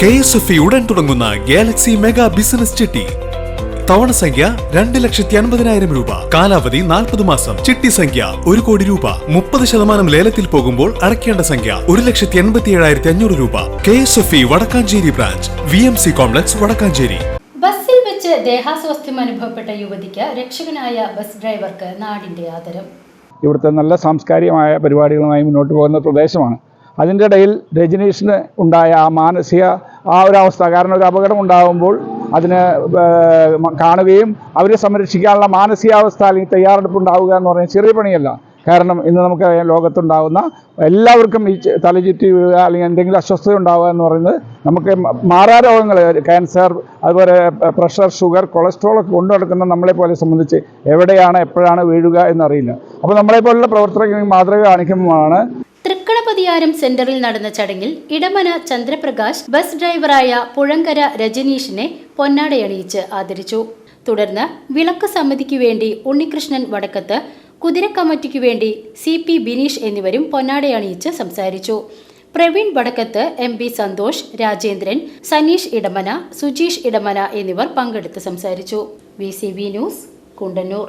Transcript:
K S F ഉടൻ തുടങ്ങുന്ന Galaxy mega business ചിട്ടി. തവണ സംഖ്യ രണ്ട് ലക്ഷത്തി അൻപതിനായിരം രൂപ. കാലാവധി നാൽപ്പത് മാസം. ചിട്ടി സംഖ്യ ഒരു കോടി രൂപ. മുപ്പത് ശതമാനം ലേലത്തിൽ പോകുമ്പോൾ അടയ്ക്കേണ്ട സംഖ്യ ഒരു ലക്ഷത്തി എൺപത്തി ഏഴായിരത്തി അഞ്ഞൂറ് രൂപ. K S F E Vadakkanchery branch. V M C complex Vadakkanchery. ബസ്സിൽ വെച്ച് ദേഹാസ്വാസ്ഥ്യം അനുഭവപ്പെട്ട യുവതിക്ക് രക്ഷകനായ ബസ് ഡ്രൈവർക്ക് നാടിന്റെ ആദരം. ഇവിടുത്തെ നല്ല സാംസ്കാരികമായ പരിപാടികളുമായി മുന്നോട്ട് പോകുന്ന പ്രദേശമാണ്. അതിന്റെ ഇടയിൽ രജനീഷിന് ഉണ്ടായ ആ മാനസിക ആ ഒരു അവസ്ഥ കാരണം ഒരു അപകടം ഉണ്ടാകുമ്പോൾ അതിന് കാണുകയും അവരെ സംരക്ഷിക്കാനുള്ള മാനസികാവസ്ഥ അല്ലെങ്കിൽ തയ്യാറെടുപ്പ് ഉണ്ടാവുക എന്ന് പറഞ്ഞാൽ ചെറിയ പണിയല്ല. കാരണം ഇന്ന് നമുക്ക് ലോകത്തുണ്ടാകുന്ന എല്ലാവർക്കും ഈ തലചുറ്റി വീഴുക അല്ലെങ്കിൽ എന്തെങ്കിലും അസ്വസ്ഥത ഉണ്ടാവുക എന്ന് പറയുന്നത് നമുക്ക് മാറാ രോഗങ്ങൾ ക്യാൻസർ അതുപോലെ പ്രഷർ ഷുഗർ കൊളസ്ട്രോൾ ഒക്കെ കൊണ്ടു നടക്കുന്ന നമ്മളെ പോലെ സംബന്ധിച്ച് എവിടെയാണ് എപ്പോഴാണ് വീഴുക എന്നറിയില്ല. അപ്പോൾ നമ്മളെ പോലുള്ള പ്രവർത്തകർക്ക് മാതൃക കാണിക്കുമ്പോഴാണ് തൃക്കണപതിയാരം സെന്ററിൽ നടന്ന ചടങ്ങിൽ ഇടമന ചന്ദ്രപ്രകാശ് ബസ് ഡ്രൈവറായ പുഴങ്കര രജനീഷിനെ പൊന്നാടയണിയിച്ച് ആദരിച്ചു. തുടർന്ന് വിളക്ക് സമിതിക്കു വേണ്ടി ഉണ്ണികൃഷ്ണൻ വടക്കത്ത് കുതിര കമ്മിറ്റിക്കു വേണ്ടി സി പി ബിനീഷ് എന്നിവരും പൊന്നാടയണിയിച്ച് സംസാരിച്ചു. പ്രവീൺ വടക്കത്ത് എം പി സന്തോഷ് രാജേന്ദ്രൻ സനീഷ് ഇടമന സുജീഷ് ഇടമന എന്നിവർ പങ്കെടുത്ത് സംസാരിച്ചു. V C B news Kundannoor.